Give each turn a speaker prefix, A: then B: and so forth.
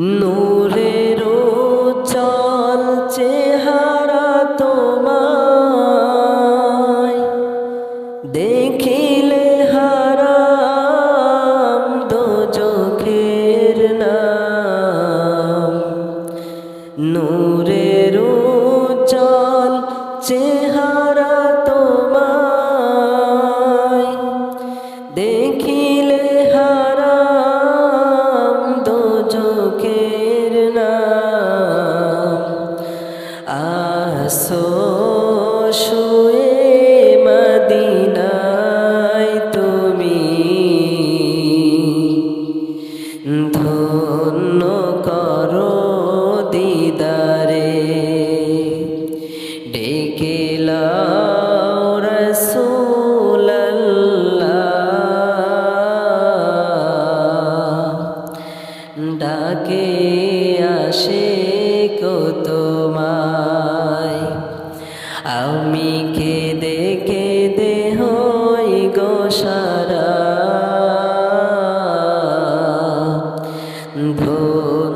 A: নূরের চল চেহারা দেখিলে নূরের চল চেহারা তোমায় দেখিলে আসো শুয়ে মদিনায় তুমি ধন্য করো দিদারে। রসুল্লাহ ডাকে আসে কো আমি কেঁদে কেঁদে হই গো সারা। ভোর